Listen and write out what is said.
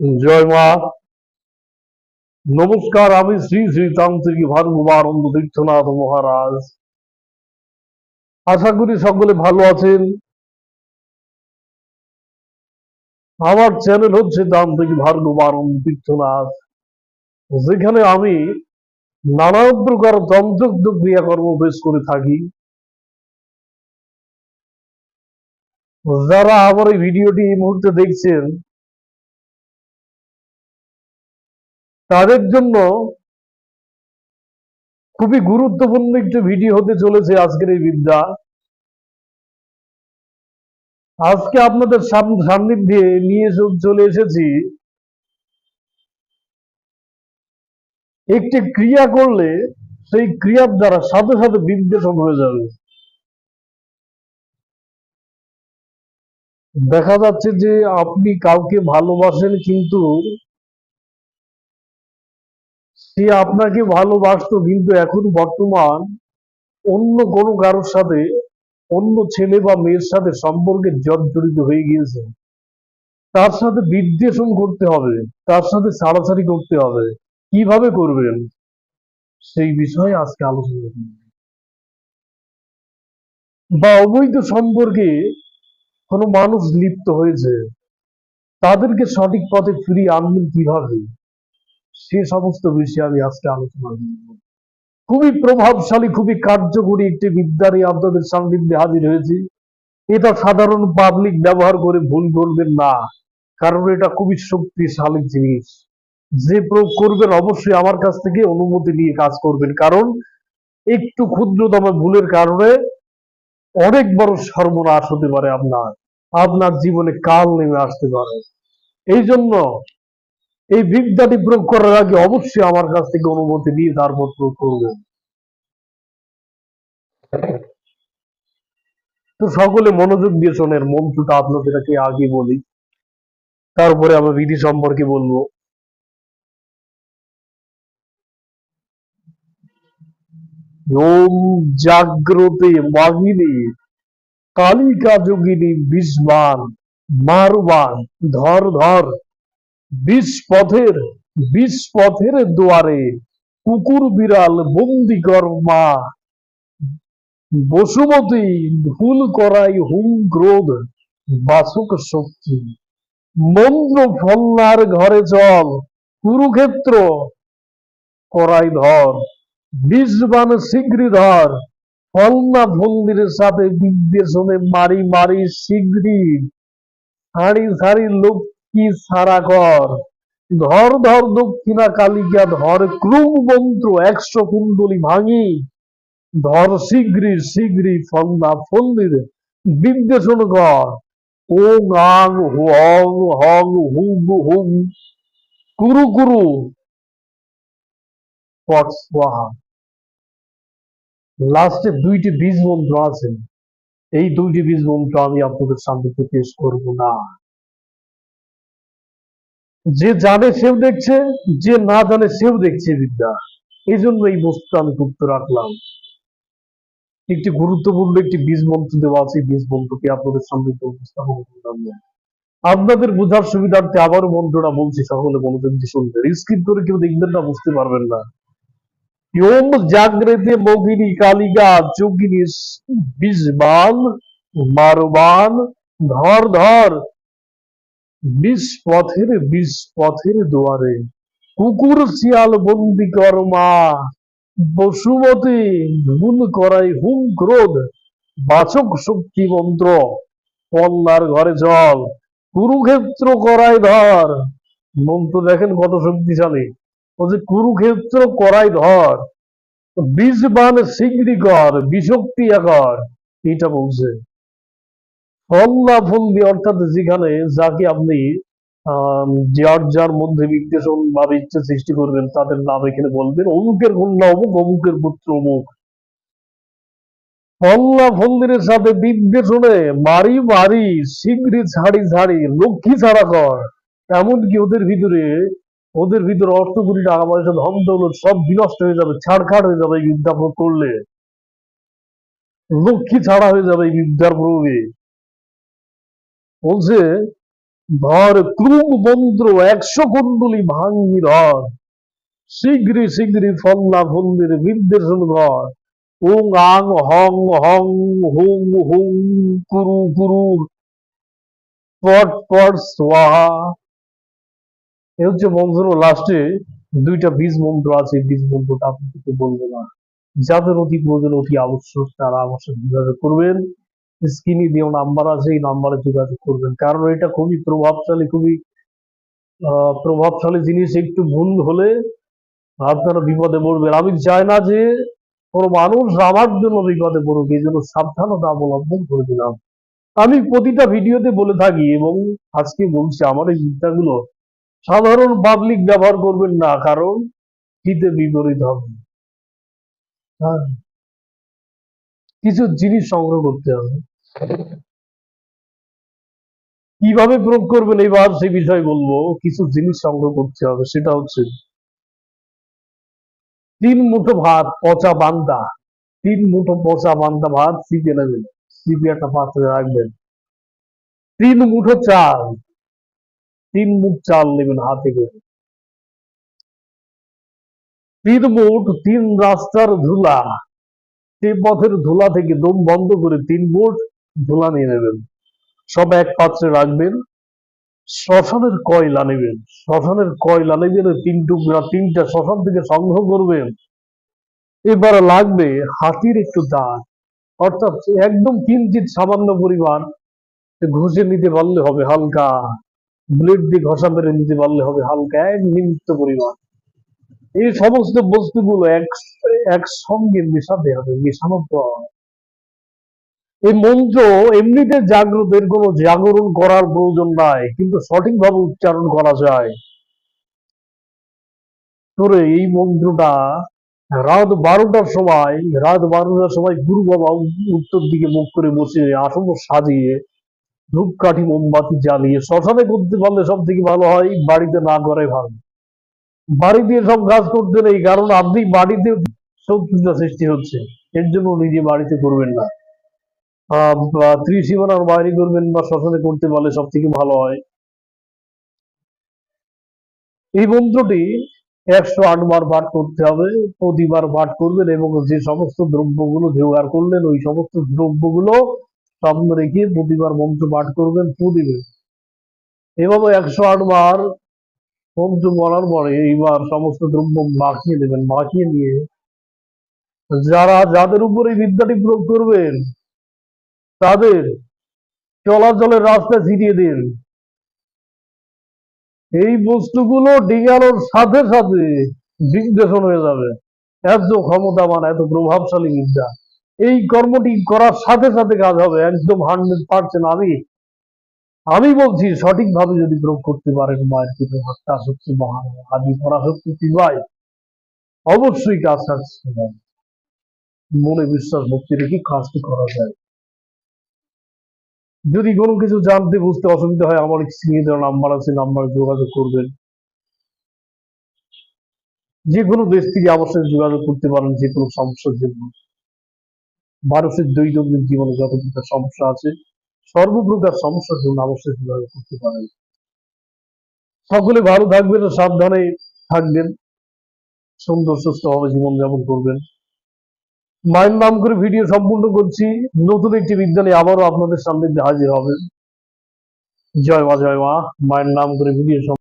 জয় মা নমস্কার, আমি শ্রী শ্রী তান্ত্রিক ভার্গবানন্দ তীর্থনাথ মহারাজ। আশা করি সকলে ভালো আছেন। আমার চ্যানেল হচ্ছে তান্ত্রিক ভার্গবানন্দ তীর্থনাথ। যেখানে আমি নানা প্রকার তন্ত্রজ্ঞ ক্রিয়াকর্ম পেশ করে থাকি। যারা আমার এই ভিডিওটি এই মুহূর্তে দেখছেন তাদের জন্য খুবই গুরুত্বপূর্ণ একটি ভিডিও হতে চলেছে আজকের এই বিদ্যা। আজকে আপনাদের সান্নিধ্যে নিয়ে চলে এসেছি। একটি ক্রিয়া করলে সেই ক্রিয়ার দ্বারা সাথে সাথে বিদ্বেষণ হয়ে যাবে। দেখা যাচ্ছে যে আপনি কাউকে ভালোবাসেন কিন্তু সে আপনাকে ভালোবাসতো, কিন্তু এখন বর্তমান অন্য কোনো কারোর সাথে, অন্য ছেলে বা মেয়ের সাথে সম্পর্কে জর্জরিত হয়ে গিয়েছে। তার সাথে বিদ্বেষণ করতে হবে, তার সাথে ছাড়াছাড়ি করতে হবে। কীভাবে করবেন? সেই বিষয়ে আজকে আলোচনা করব। বা অবৈধ সম্পর্কে কোনো মানুষ লিপ্ত হয়েছে, তাদেরকে সঠিক পথে ফিরিয়ে আনবেন কীভাবে? সে সমস্ত বিষয়ে আমি আজকে আলোচনা করব। খুবই প্রভাবশালী, খুবই কার্যকরী একটি বিদ্যা নিয়ে আপনাদের সান্নিধ্যে হাজির হয়েছি। এটা সাধারণ পাবলিক ব্যবহার করে ভুল করবেন না, কারণ এটা খুবই শক্তিশালী জিনিস। যে প্রয়োগ করবেন অবশ্যই আমার কাছ থেকে অনুমতি নিয়ে কাজ করবেন, কারণ একটু ক্ষুদ্রতম ভুলের কারণে অনেক বড় সর্বনাশ হতে পারে আপনার। আপনার জীবনে কাল নেমে আসতে পারে। এই জন্য এই বিদ্যাটি প্রয়োগ করার আগে অবশ্যই আমার কাছ থেকে অনুমতি নিয়ে তারপর প্রয়োগ করবেন তো সকলে মনোযোগ দিয়ে শোনেন, মন্ত্রটা আপনাদেরকে আগে বলি। তারপরে আমি বিধি সম্পর্কে বলব। ওম জাগ্রতে মাগিনী কালিকা যোগিনী বিষবান মারবান, ধর ধর। বিষ পথের বিষ পথের দুয়ারে কুকুর বিড়াল বন্দি মা। বসুমতী ভুল করাই হুম ক্রোধ, বাসক শক্তি। মন্দ্র ফল্লার ঘরে চল, কুরুক্ষেত্র করাই ধর। বিষবান শীঘ্রই ধর, ফলনা ফন্দিরের সাথে বিদ্বেষণে মারি মারি শীঘ্রই। হাড়ি সারি লক্ষ্মী সারা কর ধর ধর, দক্ষিণা কালিকা ধর, ক্রুম মন্ত্র একশো কুণ্ডলী ভাঙি। ধর, শীঘ্রই শীঘ্রই ফলনা ফন্দির বিদ্বেষণ কর। ওং, আং, হং হং, হুম হুম। কুরু কুরু। লাস্টে দুইটি বীজ মন্ত্র আছে। এই দুইটি বীজ মন্ত্র আমি আপনাদের সামনে পেশ করব না। যে জানে সেও দেখছে, যে না জানে সেও দেখছে বিদ্যা। এই জন্য এই বস্তু আমি গুপ্ত রাখলাম। একটি গুরুত্বপূর্ণ একটি বীজ মন্ত্র দেওয়া আছে বীজ মন্ত্রকে আপনাদের সামনে উপস্থাপন করলাম। আপনাদের বোঝার সুবিধার্থে আবারও মন্ত্রটা বলছি, সকলে মনোযোগ দিয়ে শুনবেন। স্কিপ করে কেউ দেখবেন না, বুঝতে পারবেন না। ওম জাগ্রতে মোগিনী কালিকা যোগিনী বিষবান মারবান, ধর ধর। বিষ পথের বিষ পথের দুয়ারে। কুকুর শিয়াল বন্দি কর মা। বসুমতী ধুন করাই হুম ক্রোধ। বাচক শক্তি মন্ত্র, পল্লার ঘরে জল। কুরুক্ষেত্র করাই ধর। মন্ত্র দেখেন কত শক্তিশালী। বলছে কুরুক্ষেত্র করাই ধর। বীজ বান কর, বিষক্তি কর এটা বলছে। ফল্লা ফন্দি অর্থাৎ যেখানে যাকে আপনি যার যার মধ্যে বিদ্বেষণ বা ইচ্ছে সৃষ্টি করবেন, তাদের নাম এখানে বলবেন। অমুকের কন্যা অমুক, অমুকের পুত্র অমুক। ফল্লা ফন্দিরের সাথে বিদ্বেষণে মারি মারি, শীঘ্রই ছাড়ি ছাড়ি লক্ষ্মী ছাড়া কর। এমনকি ওদের ভিতরে ওদের ভিতরে অর্থ কোটি টাকা পয়সা, ধন দৌলত সব বিনষ্ট হয়ে যাবে, ছাড়খাড় হয়ে যাবে এই বিদ্যা করলে লক্ষ্মী ছাড়া হয়ে যাবে এই বিদ্যার প্রয়োগে। বলছে ধর ক্রুম মন্ত্র একশো কুণ্ডলী ভাঙ্গি ধর শীঘ্রই শীঘ্রই ফল্লা ফল্লির নির্দেশন কর ওং আং, হং হং, হুং হুং, কুরু কুরু। পট পট স্বাহা এ হচ্ছে মন্ত্র লাস্টে দুইটা বীজ মন্ত্র আছে বীজ মন্ত্রটা আপনাদেরকে বলব না। যাদের অতি প্রয়োজন, অতি আবশ্যক, তারা সাথে যোগাযোগ করবেন? স্ক্রিনে দেওয়া নাম্বার আছে, এই নাম্বারে যোগাযোগ করবেন। কারণ এটা খুবই প্রভাবশালী খুবই প্রভাবশালী জিনিস। একটু ভুল হলে আপনারা বিপদে পড়বেন। আমি চাই না যে কোনো মানুষ আমার জন্য বিপদে পড়ুক, এই জন্য সাবধানতা অবলম্বন করে দিলাম। আমি প্রতিটা ভিডিওতে বলে থাকি এবং আজকে বলছি, আমার এই বিদ্যাগুলো সাধারণ পাবলিক ব্যবহার করবেন না, কারণ হিতে বিপরীত হবে। হ্যাঁ। কিছু জিনিস সংগ্রহ করতে হবে। কীভাবে প্রয়োগ করবেন? এবার সেই বিষয়ে বলব। কিছু জিনিস সংগ্রহ করতে হবে, সেটা হচ্ছে তিন মুঠো ভাত, পচা বান্দা। তিন মুঠো পচা বান্দা ভাত সিপে নেবেন। সিপে একটা পাত্রে রাখবেন। তিন মুঠো চাল। তিন মুঠ চাল নেবেন হাতে করে। তিন মুঠ তিন রাস্তার ধুলা। সেই পথের ধুলা থেকে দম বন্ধ করে তিন মুঠ ধুলা নিয়ে নেবেন। সব এক পাত্রে রাখবেন। শ্মশানের কয়লা নেবেন। শ্মশানের কয়লা নেবেন তিন টুকরা, তিনটা শ্মশান থেকে সংগ্রহ করবেন। এবার লাগবে হাতির একটু দাঁত অর্থাৎ একদম কিঞ্চিত সামান্য পরিমাণ ঘষে নিতে পারলে হবে হালকা, ব্লেড দিয়ে ঘষা মেরে নিতে পারলে হবে হালকা এক নিমিত্ত পরিমাণ। এই সমস্ত বস্তুগুলো এক একসঙ্গে মেশাতে হবে, মেশানোর পর। এই মন্ত্র এমনিতে জাগ্রত, এর কোনো জাগরণ করার প্রয়োজন নাই, কিন্তু সঠিকভাবে উচ্চারণ করা যায়। তোরে এই মন্ত্রটা রাত বারোটার সময়, রাত বারোটার সময় গুরু বাবা উত্তর দিকে মুখ করে বসে আসন সাজিয়ে ধূপকাঠি, মোমবাতি জ্বালিয়ে শ্মশানে করতে পারলে সব থেকে ভালো হয়, বাড়িতে না করে ভালো বাড়িতে সব কাজ করতে নেই, কারণ আপনি বাড়িতে শত্রুতা সৃষ্টি হচ্ছে, এর জন্য নিজে বাড়িতে করবেন না। ত্রিসীমানার বাইরে করবেন বা শ্মশানে করতে পারলে সব থেকে ভালো হয়। এই মন্ত্রটি একশো পাঠ করতে হবে, প্রতিবার পাঠ করবেন এবং যে সমস্ত দ্রব্যগুলো জোগাড় করলেন, ওই সমস্ত দ্রব্যগুলো সামনে রেখে প্রতিবার মন্ত্র পাঠ করবেন দিবেন এভাবে একশো আট বার মন্ত্র বলার পরে এইবার সমস্ত দ্রব্য মাখিয়ে দেবেন, মাখিয়ে নিয়ে যারা যাদের উপরে এই বিদ্যাটি প্রয়োগ করবেন তাদের চলাচলের রাস্তা ছিটিয়ে দিন। এই বস্তুগুলো ডিঙানোর সাথে সাথে বিদ্বেষণ হয়ে যাবে। এত ক্ষমতাবান, এত প্রভাবশালী বিদ্যা এই কর্মটি করার সাথে সাথে কাজ হবে, একদম হান্ড্রেড পার্সেন্ট। আমি আমি বলছি, সঠিকভাবে যদি প্রয়োগ করতে পারেন, মায়ের কিন্তু হত্যা শক্তি, মহান, আদি, পরাশক্তি শিবায় অবশ্যই কাজ সাকসেস মনে বিশ্বাস, ভক্তি রেখে কাজটি করা যায়। যদি কোনো কিছু জানতে, বুঝতে অসুবিধা হয়, আমার স্ক্রিনে নাম্বার আছে, নাম্বারে যোগাযোগ করবেন। যে কোনো দেশ থেকে অবশ্যই যোগাযোগ করতে পারেন যে কোনো সমস্যার জন্য। মানুষের দৈনন্দিন জীবনে যত প্রকার সমস্যা আছে, সর্বপ্রকার সমস্যার জন্য অবশ্যই যোগাযোগ করতে পারেন। সকলে ভালো থাকবেন, সাবধানে থাকবেন। সুন্দর, সুস্থভাবে জীবনযাপন করবেন। মায়ের নাম করে ভিডিও সম্পূর্ণ করছি। নতুন একটি বিদ্যালয় আবারও আপনাদের সামনে হাজির হবে। জয় মা জয় মা। মায়ের নাম করে ভিডিও